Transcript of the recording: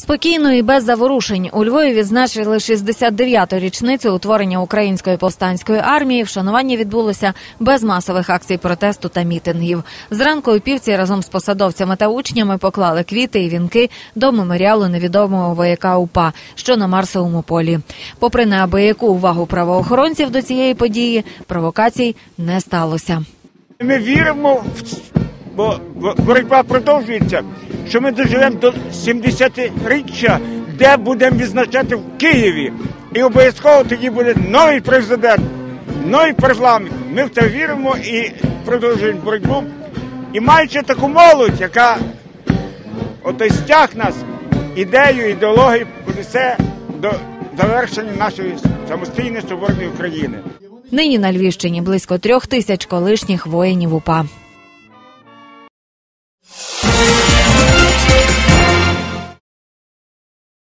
Спокійно і без заворушень у Львові відзначили 69-ту річницю утворення української повстанської армії. Вшанування відбулося без масових акцій протесту та мітингів. Зранку опівці разом з посадовцями та учнями поклали квіти і вінки до меморіалу невідомого вояка УПА, що на Марсовому полі. Попри неабияку увагу правоохоронців до цієї події, провокацій не сталося. Ми віримо, бо боротьба продовжується, що ми доживемо до 70-річчя, де будемо відзначати в Києві. І обов'язково тоді буде новий президент, новий парламент. Ми в це віримо і продовжуємо боротьбу. І маючи таку молодь, яка отой стяг нас ідею, ідеологію понесе до завершення нашої самостійної соборної України. Нині на Львівщині близько трьох тисяч колишніх воїнів УПА.